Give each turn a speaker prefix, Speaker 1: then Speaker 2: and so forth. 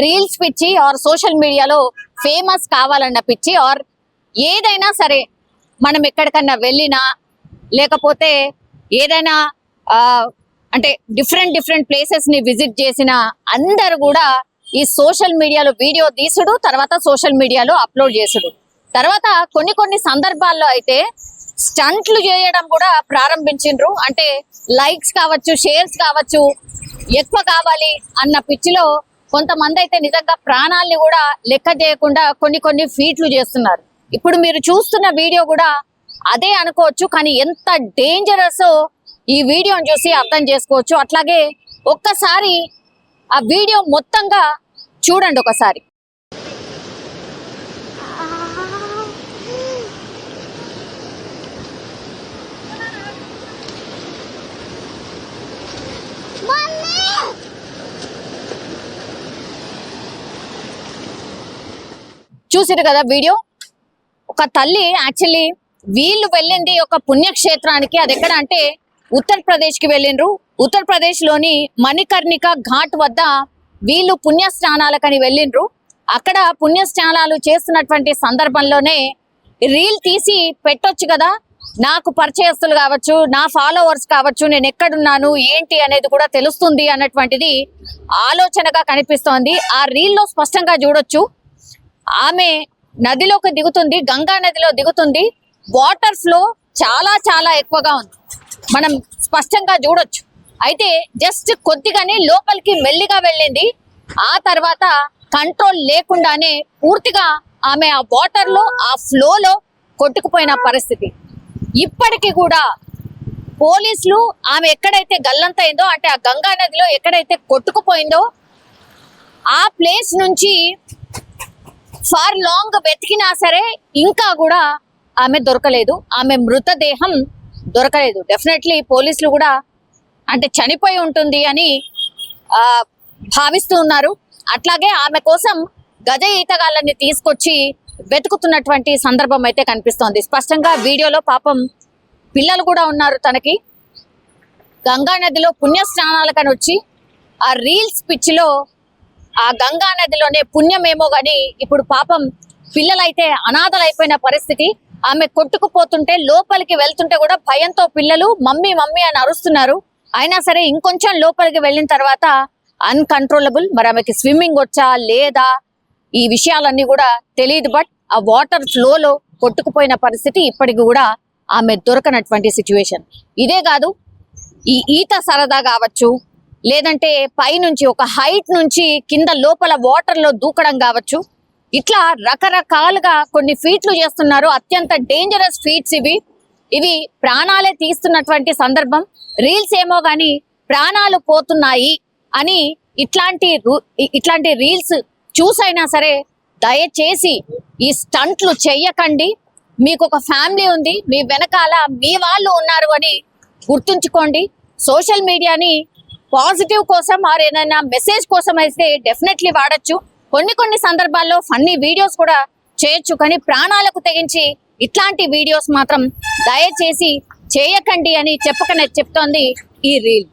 Speaker 1: Reels పిచ్చి or social మీడియాలో famous కావాలన్న పిచ్చి ఆర్ ఏదైనా సరే మనం ఎక్కడికన్నా వెళ్ళినా లేకపోతే ఏదైనా అంటే డిఫరెంట్ డిఫరెంట్ ప్లేసెస్ని విజిట్ చేసిన అందరు కూడా ఈ సోషల్ మీడియాలో వీడియో తీసుడు తర్వాత సోషల్ మీడియాలో అప్లోడ్ చేసుడు. తర్వాత కొన్ని కొన్ని సందర్భాల్లో అయితే స్టంట్లు చేయడం కూడా ప్రారంభించిండ్రు. అంటే లైక్స్ కావచ్చు షేర్స్ కావచ్చు ఎక్కువ కావాలి అన్న పిచ్చిలో కొంతమంది అయితే నిజంగా ప్రాణాల్ని కూడా లెక్క చేయకుండా కొన్ని కొన్ని ఫీట్లు చేస్తున్నారు. ఇప్పుడు మీరు చూస్తున్న వీడియో కూడా అదే అనుకోవచ్చు కానీ ఎంత డేంజరస్ ఈ వీడియోని చూసి అర్థం చేసుకోవచ్చు. అట్లాగే ఒక్కసారి ఆ వీడియో మొత్తంగా చూడండి ఒకసారి. చూసారు కదా వీడియో? ఒక తల్లి యాక్చువల్లీ వీళ్ళు వెళ్ళింది ఒక పుణ్యక్షేత్రానికి. అది ఎక్కడ అంటే ఉత్తరప్రదేశ్కి వెళ్ళిండ్రు. ఉత్తరప్రదేశ్లోని మణికర్ణిక ఘాట్ వద్ద వీళ్ళు పుణ్యస్నానాలకని వెళ్ళిండ్రు. అక్కడ పుణ్యస్నానాలు చేస్తున్నటువంటి సందర్భంలోనే రీల్ తీసి పెట్టొచ్చు కదా. నాకు పరిచయస్తులు కావచ్చు నా ఫాలోవర్స్ కావచ్చు నేను ఎక్కడున్నాను ఏంటి అనేది కూడా తెలుస్తుంది అన్నటువంటిది ఆలోచనగా కనిపిస్తోంది. ఆ రీల్లో స్పష్టంగా చూడొచ్చు. ఆమె నదిలోకి దిగుతుంది గంగా నదిలో దిగుతుంది. వాటర్ ఫ్లో చాలా చాలా ఎక్కువగా ఉంది. మనం స్పష్టంగా చూడొచ్చు. అయితే జస్ట్ కొద్దిగానే లోపలికి మెల్లిగా వెళ్ళింది. ఆ తర్వాత కంట్రోల్ లేకుండానే పూర్తిగా ఆమె ఆ వాటర్లో ఆ ఫ్లోలో కొట్టుకుపోయిన పరిస్థితి. ఇప్పటికీ కూడా పోలీసులు ఆమె ఎక్కడైతే గల్లంతైందో అంటే ఆ గంగా నదిలో ఎక్కడైతే కొట్టుకుపోయిందో ఆ ప్లేస్ నుంచి ఫార్ లాంగ్ వెతికినా సరే ఇంకా కూడా ఆమె దొరకలేదు. ఆమె మృతదేహం దొరకలేదు. డెఫినెట్లీ పోలీసులు కూడా అంటే చనిపోయి ఉంటుంది అని భావిస్తూ ఉన్నారు. అట్లాగే ఆమె కోసం గజ ఈతగాళ్ళని తీసుకొచ్చి వెతుకుతున్నటువంటి సందర్భం అయితే కనిపిస్తోంది. స్పష్టంగా వీడియోలో పాపం పిల్లలు కూడా ఉన్నారు తనకి. గంగా నదిలో పుణ్య స్నానాలకని వచ్చి ఆ రీల్స్ పిచ్చిలో ఆ గంగా నదిలోనే పుణ్యమేమో గాని ఇప్పుడు పాపం పిల్లలైతే అనాథలైపోయిన పరిస్థితి. ఆమె కొట్టుకుపోతుంటే లోపలికి వెళ్తుంటే కూడా భయంతో పిల్లలు మమ్మీ మమ్మీ అని అరుస్తున్నారు. అయినా సరే ఇంకొంచెం లోపలికి వెళ్ళిన తర్వాత అన్కంట్రోలబుల్. మరి ఆమెకి స్విమ్మింగ్ వచ్చా లేదా? ఈ విషయాలన్నీ కూడా తెలియదు బట్ ఆ వాటర్ ఫ్లోలో కొట్టుకుపోయిన పరిస్థితి ఇప్పటికి కూడా ఆమె దొరకనటువంటి సిచ్యువేషన్. ఇదే కాదు ఈ ఈత సరదా కావచ్చు లేదంటే పైనుంచి ఒక హైట్ నుంచి కింద లోపల వాటర్లో దూకడం కావచ్చు. ఇట్లా రకరకాలుగా కొన్ని ఫీట్లు చేస్తున్నారు. అత్యంత డేంజరస్ ఫీట్స్ ఇవి. ఇవి ప్రాణాలే తీస్తున్నటువంటి సందర్భం. రీల్స్ ఏమో కానీ ప్రాణాలు పోతున్నాయి అని ఇట్లాంటి ఇట్లాంటి రీల్స్ చూసైనా సరే దయచేసి ఈ స్టంట్లు చెయ్యకండి. మీకు ఒక ఫ్యామిలీ ఉంది. మీ వెనకాల మీ వాళ్ళు ఉన్నారు అని గుర్తుంచుకోండి. సోషల్ మీడియాని పాజిటివ్ కోసం ఆర్ ఏదైనా మెసేజ్ కోసం అయితే డెఫినెట్లీ వాడచ్చు. కొన్ని కొన్ని సందర్భాల్లో ఫన్నీ వీడియోస్ కూడా చేయొచ్చు. కానీ ప్రాణాలకు తెగించి ఇట్లాంటి వీడియోస్ మాత్రం దయచేసి చేయకండి అని చెప్పకనే చెప్తోంది ఈ రీల్